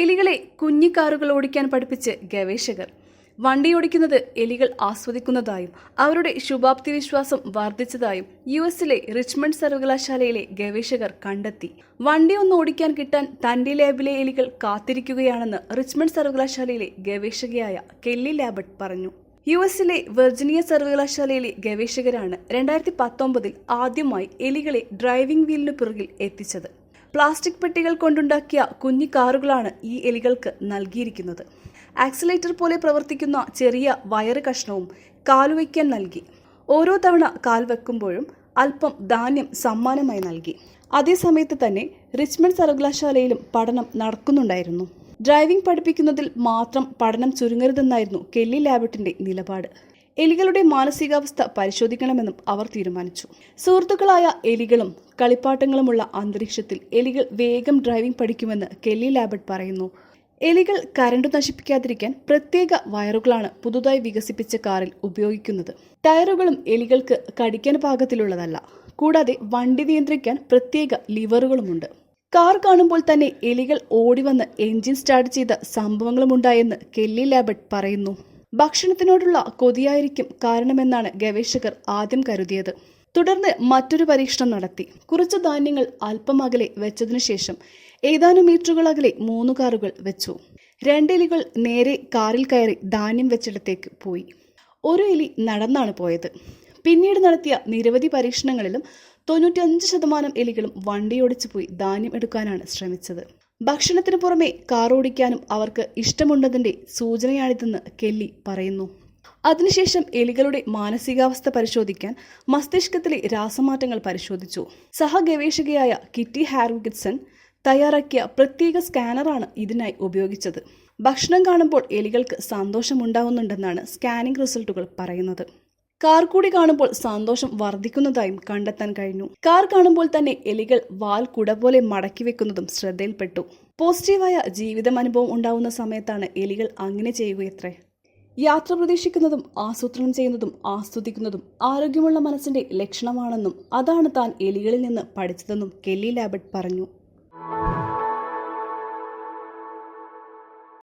എലികളെ കുഞ്ഞിക്കാറുകൾ ഓടിക്കാൻ പഠിപ്പിച്ച് ഗവേഷകർ. വണ്ടി ഓടിക്കുന്നത് എലികൾ ആസ്വദിക്കുന്നതായും അവരുടെ ശുഭാപ്തി വിശ്വാസം വർദ്ധിച്ചതായും യു എസിലെ റിച്ച്മണ്ട് സർവകലാശാലയിലെ ഗവേഷകർ കണ്ടെത്തി. വണ്ടി ഒന്ന് ഓടിക്കാൻ കിട്ടാൻ തന്റെ ലാബിലെ എലികൾ കാത്തിരിക്കുകയാണെന്ന് റിച്ച്മണ്ട് സർവകലാശാലയിലെ ഗവേഷകയായ കെല്ലി ലാബട്ട് പറഞ്ഞു. യു എസിലെ വെർജിനിയ സർവകലാശാലയിലെ ഗവേഷകരാണ് രണ്ടായിരത്തി പത്തൊമ്പതിൽ ആദ്യമായി എലികളെ ഡ്രൈവിംഗ് വീലിനു പിറകിൽ എത്തിച്ചത്. പ്ലാസ്റ്റിക് പെട്ടികൾ കൊണ്ടുണ്ടാക്കിയ കുഞ്ഞു കാറുകളാണ് ഈ എലികൾക്ക് നൽകിയിരിക്കുന്നത്. ആക്സിലേറ്റർ പോലെ പ്രവർത്തിക്കുന്ന ചെറിയ വയറ് കഷ്ണവും കാലുവയ്ക്കാൻ നൽകി. ഓരോ തവണ കാൽ വെക്കുമ്പോഴും അല്പം ധാന്യം സമ്മാനമായി നൽകി. അതേസമയത്ത് തന്നെ റിച്ച്മണ്ട് സർവകലാശാലയിലും പഠനം നടക്കുന്നുണ്ടായിരുന്നു. ഡ്രൈവിംഗ് പഠിപ്പിക്കുന്നതിൽ മാത്രം പഠനം ചുരുങ്ങരുതെന്നായിരുന്നു കെല്ലി ലാബറ്റിന്റെ നിലപാട്. എലികളുടെ മാനസികാവസ്ഥ പരിശോധിക്കണമെന്നും അവർ തീരുമാനിച്ചു. സുഹൃത്തുക്കളായ എലികളും കളിപ്പാട്ടങ്ങളുമുള്ള അന്തരീക്ഷത്തിൽ എലികൾ വേഗം ഡ്രൈവിംഗ് പഠിക്കുമെന്ന് കെല്ലി ലാബട്ട് പറയുന്നു. എലികൾ കരണ്ട് നശിപ്പിക്കാതിരിക്കാൻ പ്രത്യേക വയറുകളാണ് പുതുതായി വികസിപ്പിച്ച കാറിൽ ഉപയോഗിക്കുന്നത്. ടയറുകളും എലികൾക്ക് കടിക്കാൻ പാകത്തിലുള്ളതല്ല. കൂടാതെ വണ്ടി നിയന്ത്രിക്കാൻ പ്രത്യേക ലിവറുകളുമുണ്ട്. കാർ കാണുമ്പോൾ തന്നെ എലികൾ ഓടിവന്ന് എഞ്ചിൻ സ്റ്റാർട്ട് ചെയ്ത സംഭവങ്ങളുമുണ്ടായെന്ന് കെല്ലി ലാബട്ട് പറയുന്നു. ഭക്ഷണത്തിനോടുള്ള കൊതിയായിരിക്കും കാരണമെന്നാണ് ഗവേഷകർ ആദ്യം കരുതിയത്. തുടർന്ന് മറ്റൊരു പരീക്ഷണം നടത്തി. കുറച്ച് ധാന്യങ്ങൾ അല്പം അകലെ വെച്ചതിനു ശേഷം ഏതാനും മീറ്ററുകൾ അകലെ മൂന്ന് കാറുകൾ വെച്ചു. രണ്ടെലികൾ നേരെ കാറിൽ കയറി ധാന്യം വെച്ചിടത്തേക്ക് പോയി. ഒരു എലി നടന്നാണ് പോയത്. പിന്നീട് നടത്തിയ നിരവധി പരീക്ഷണങ്ങളിലും തൊണ്ണൂറ്റിയഞ്ച് ശതമാനം എലികളും വണ്ടിയോടിച്ചു പോയി ധാന്യം എടുക്കാനാണ് ശ്രമിച്ചത്. ഭക്ഷണത്തിന് പുറമെ കാർ ഓടിക്കാനും അവർക്ക് ഇഷ്ടമുണ്ടതിന്റെ സൂചനയാണിതെന്ന് കെല്ലി പറയുന്നു. അതിനുശേഷം എലികളുടെ മാനസികാവസ്ഥ പരിശോധിക്കാൻ മസ്തിഷ്കത്തിലെ രാസമാറ്റങ്ങൾ പരിശോധിച്ചു. സഹഗവേഷകയായ കിറ്റി ഹാർവിഗിറ്റ്സൺ തയ്യാറാക്കിയ പ്രത്യേക സ്കാനറാണ് ഇതിനായി ഉപയോഗിച്ചത്. ഭക്ഷണം കാണുമ്പോൾ എലികൾക്ക് സന്തോഷമുണ്ടാകുന്നുണ്ടെന്നാണ് സ്കാനിംഗ് റിസൾട്ടുകൾ പറയുന്നത്. കാർ കൂടി കാണുമ്പോൾ സന്തോഷം വർദ്ധിക്കുന്നതായും കണ്ടെത്താൻ കഴിഞ്ഞു. കാർ കാണുമ്പോൾ തന്നെ എലികൾ വാൽ കുട പോലെ മടക്കി വെക്കുന്നതും ശ്രദ്ധയിൽപ്പെട്ടു. പോസിറ്റീവായ ജീവിതം അനുഭവം ഉണ്ടാവുന്ന സമയത്താണ് എലികൾ അങ്ങനെ ചെയ്യുകയത്രേ. യാത്ര പ്രതീക്ഷിക്കുന്നതും ആസൂത്രണം ചെയ്യുന്നതും ആസ്വദിക്കുന്നതും ആരോഗ്യമുള്ള മനസ്സിന്റെ ലക്ഷണമാണെന്നും അതാണ് താൻ എലികളിൽ നിന്ന് പഠിച്ചതെന്നും കെല്ലി ലാബട്ട് പറഞ്ഞു.